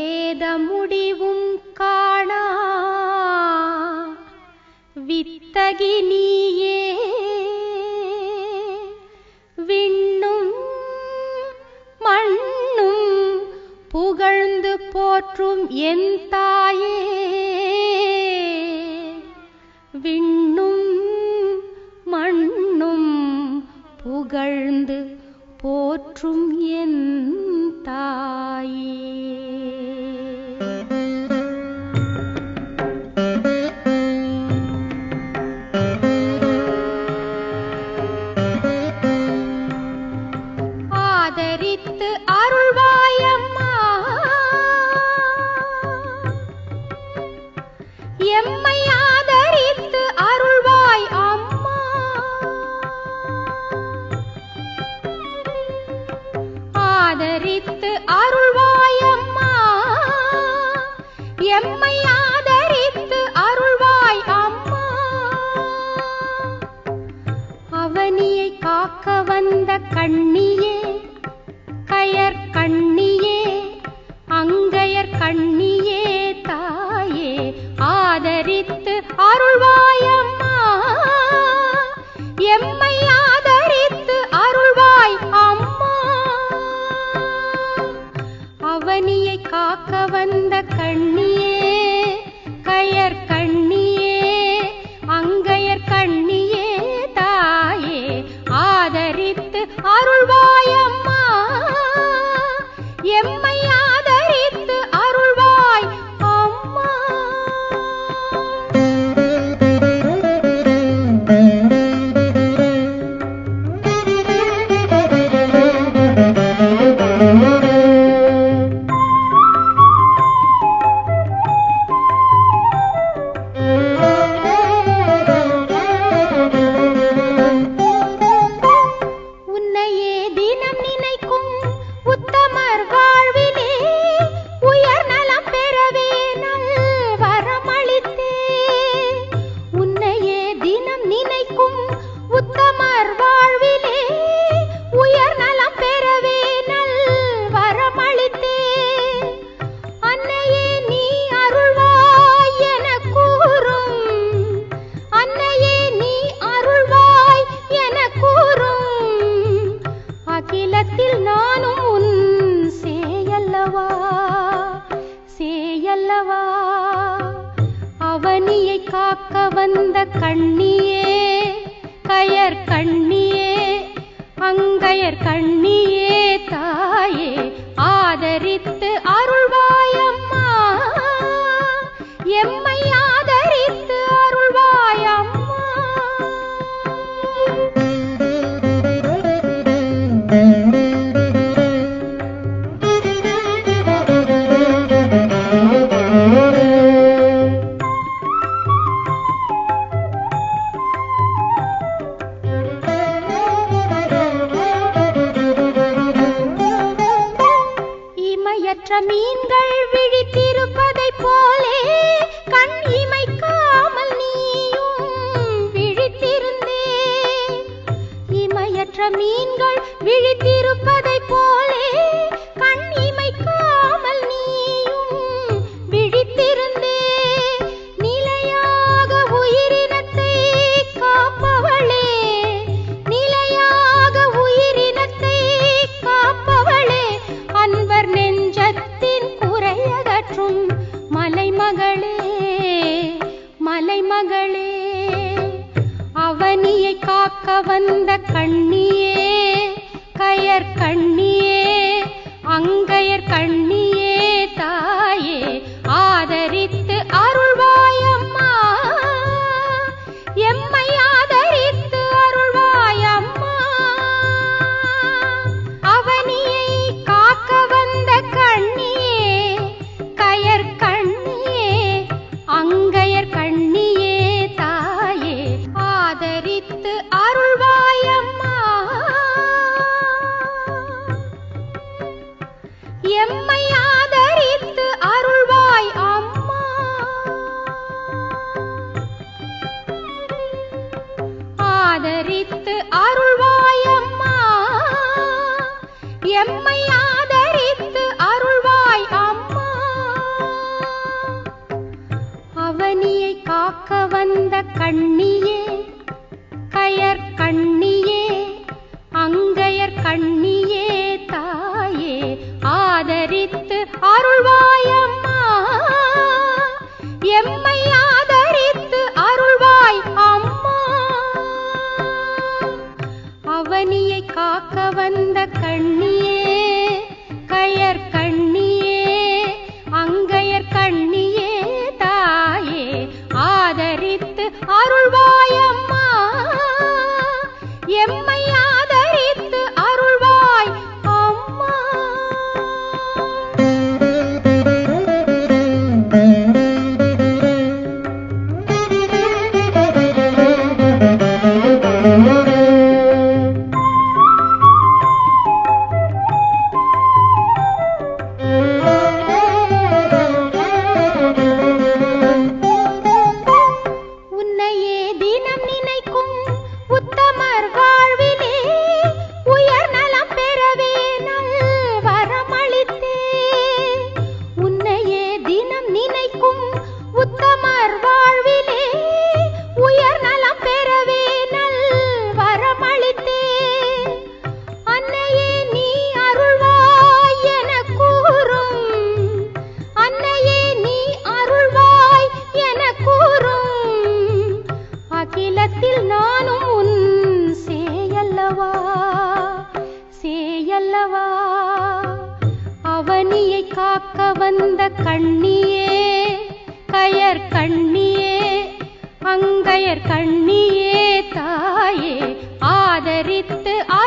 வேத முடிவும் காணா. வித்தகி நீயே. விண்ணும் மண்ணும் புகழ்ந்து போற்றும் என் தாயே. விண்ணும் மண்ணும் புகழ்ந்து போற்றும் என் தாயே. எம்மை ஆதரித்து அருள்வாய் அம்மா. ஆதரித்து அருள்வாய் அம்மா. எம்மை ஆதரித்து அருள்வாய் அம்மா. அவனியை காக்க வந்த கண்ணியே கயர் கண்ணியே அங்கையர் கண்ணியே காக்க வந்த கண்ணியே கயர் கண்ணி காக்க வந்த கண்ணியே கயர் கண்ணியே அங்கையர் கண்ணியே தாயே ஆதரித்து இமையற்ற மீன்கள் விழித்திருப்பதைப் போலே கண் இமைக்காமல் நீயும் விழித்திருந்தே. இமையற்ற மீன்கள் விழித்திருப்பதைப் போலே நெஞ்சத்தின் குறையகற்றும் மலைமகளே மலைமகளே. அவனியை காக்க வந்த கண்ணியே கயர் கண்ணியே அங்கையர் கண்ணி எம்மை ஆதரித்து அருள்வாய் அம்மா. ஆதரித்து அருள்வாய் அம்மா. எம்மை ஆதரித்து அருள்வாய் அம்மா. அவனியை காக்க வந்த கண்ணி ஆதரித்து அருள்வாயம்மா. எம்மை ஆதரித்து அருள்வாய் அம்மா. அவனியை காக்க வந்த கண்ணீர் காக்க வந்த கண்ணியே கயர் கண்ணியே அங்கயர் கண்ணியே தாயே ஆதரித்து ஆ